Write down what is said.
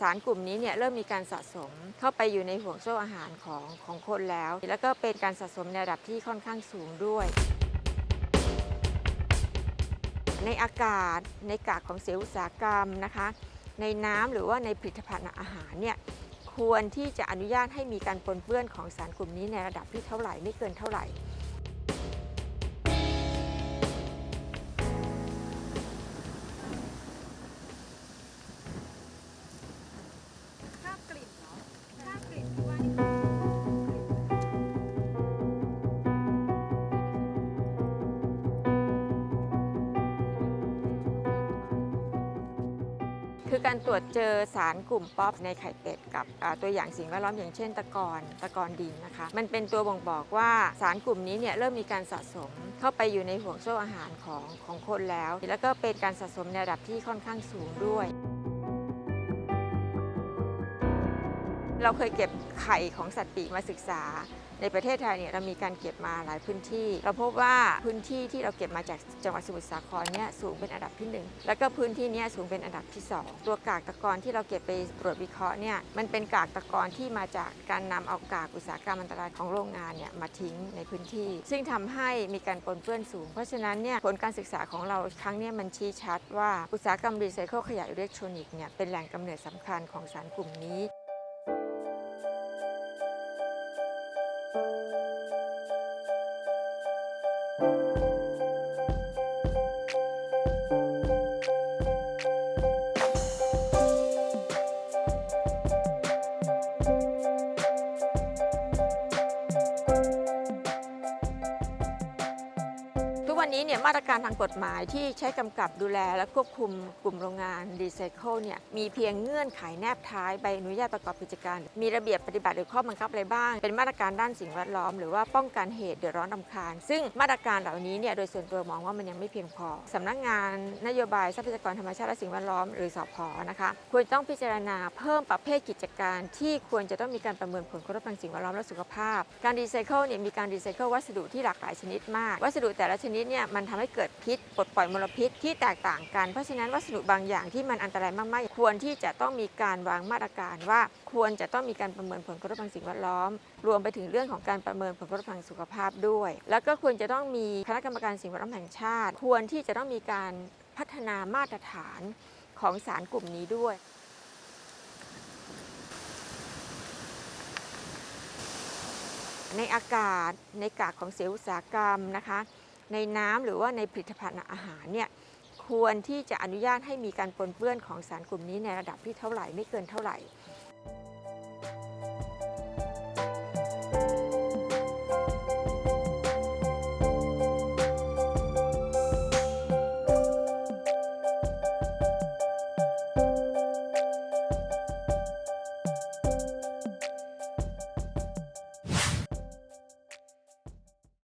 สารกลุ่มนี้เนี่ยเริ่มมีการสะสมเข้าไปอยู่ในห่วงโซ่อาหารของของคนแล้ว แล้วก็เป็นการสะสมในระดับที่ค่อนข้างสูงด้วย ในอากาศในกากของเสียอุตสาหกรรมนะคะ ในน้ำหรือว่าในผลิตภัณฑ์อาหารเนี่ยควรที่จะอนุญาตให้มีการปนเปื้อนของสารกลุ่มนี้ในระดับที่เท่าไหร่ไม่เกินเท่าไหร่ คือการตรวจเจอสารกลุ่มป๊อปในไข่เป็ดกับตัวอย่างสิ่งแวดล้อมอย่างเช่นตะกอนตะกอนดินนะคะ มันเป็นตัวบ่งบอกว่าสารกลุ่มนี้เนี่ยเริ่มมีการสะสมเข้าไปอยู่ในห่วงโซ่อาหารของของคนแล้ว แล้วก็เป็นการสะสมในระดับที่ค่อนข้างสูงด้วย เราเคยเก็บไข่ของสัตว์ปีกมาศึกษา ในประเทศไทยเนี่ยเรามีการเก็บมาหลายพื้นที่ เราพบว่าพื้นที่ที่เราเก็บมาจากจังหวัดสมุทรสาครเนี่ยสูงเป็นอันดับที่หนึ่งแล้วก็พื้นที่เนี้สูงเป็นอันดับที่สองตัวกากตะกอนที่เราเก็บไปตรวจวิเคราะห์เนี่ยมันเป็นกากตะกอนที่มาจากการนำเอากากอุตสาหกรรมอันตรายของโรงงานเนี่ยมาทิ้งในพื้นที่ ซึ่งทำให้มีการปนเปื้อนสูง เพราะฉะนั้นเนี่ยผลการศึกษาของเราครั้งเนี้มันชี้ชัดว่าอุตสาหกรรมรีไซเคิลขยะอิเล็กทรอนิกส์เนี่ยเป็นแหล่งกำเนิดสำคัญของสารกลุ่มนี้ ทุ กวันนี้เนี่ยมาตรการทางกฎหมายที่ใช้กำกับดูแลและควบคุมกลุ่มโรงงานรีไซเคิลเนี่ยมีเพียงเงื่อนไขแนบท้ายใบอนุญาตประกอบกิจการ มีระเบียบปฏิบัติหรือข้อบังคับอะไรบ้าง เป็นมาตรการด้านสิ่งแวดล้อม หรือว่าป้องกันเหตุเดือดร้อนรำคาญ ซึ่งมาตรการเหล่านี้เนี่ยโดยส่วนตัวมองว่ามันยังไม่เพียงพอสำนักงานนโยบายทรัพยากรธรรมชาติและสิ่งแวดล้อม หรือสพนะคะควรต้องพิจารณาเพิ่มประเภทกิจการ ที่ควรจะต้องมีการประเมินผลกระทบทางสิ่งแวดล้อมและสุขภาพ การรีไซเคิลเนี่ยมีการรีไซเคิลวัสดุที่หลากหลายชนิดมาก วัสดุแต่ละชนิดเนี่ยมันทำให้เกิดพิษปลดปล่อยมลพิษที่แตกต่างกัน เพราะฉะนั้นวัสดุบางอย่างที่มันอันตรายมากๆ ควรที่จะต้องมีการวางมาตรการว่าควรจะต้องมีการประเมินผลกระทบทางสิ่งแวดล้อม รวมไปถึงเรื่องของการประเมินผลกระทบทางสุขภาพด้วย แล้วก็ควรจะต้องมีคณะกรรมการสิ่งแวดล้อมแห่งชาติ ควรที่จะต้องมีการพัฒนามาตรฐานของสารกลุ่มนี้ด้วยในอากาศในกากของเสียอุตสาหกรรมนะคะ ในน้ำหรือว่าในผลิตภัณฑ์อาหารเนี่ยควรที่จะอนุญาตให้มีการปนเปื้อนของสารกลุ่มนี้ในระดับที่เท่าไหร่ไม่เกินเท่าไหร่